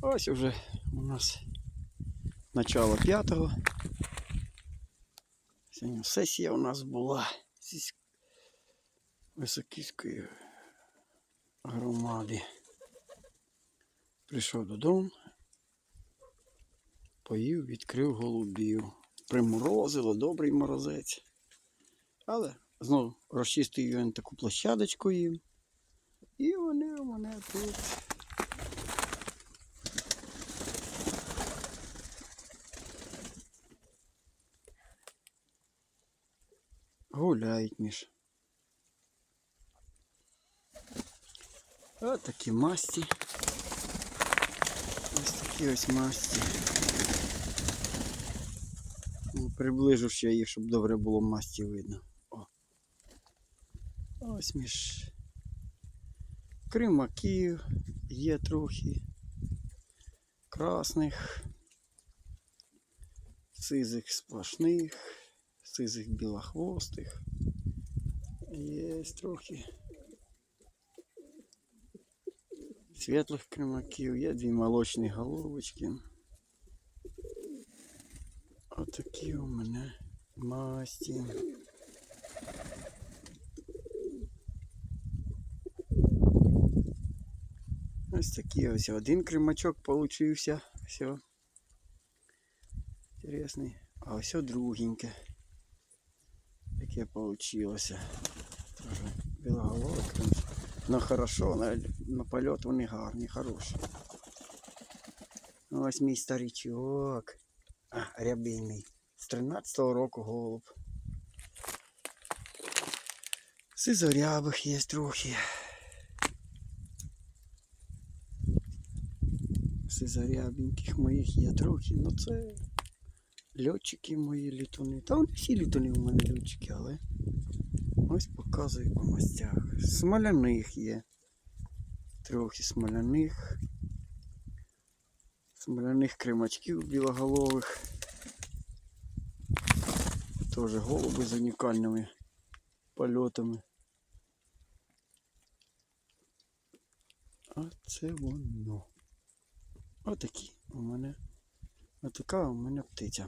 Ось уже у нас начало п'ятого. Сьогодні сесія у нас була зі Високівської громади. Прийшов додому, поїв, відкрив голубів. Приморозило, добрий морозець. Але знову розчистив таку площадочку їм. І вони у мене тут. Гуляють між. Ось такі масті. Ось такі ось масті. Ну, Приближу ще їх, щоб добре було масті видно. О. Ось між кримаків є трохи красних, сизих сплошних, сизих білохвостих. Є трохи світлих кримаків, є дві молочні головочки. Отакі у мене масті. Ось такий ось один кримачок получився. Все. Інтересний. А ось другеньке. Яке получилося. Тоже білоголовик. Ну хорошо, на, на польот вони гарні, хороші. Ось мій старичок. А, рябиний. З 13-го року голуб. Сизорябих є трохи. Сизорябеньких моїх є трохи, ну це льотчики мої літуни. Та вони всі літуни у мене льотчики, але ось показую по мастях. Смоляних є. Трохи смоляних. Смоляних кримачків білоголових. Теж голуби з унікальними польотами. А це воно. Отакі у мене. Отака у мене птиця.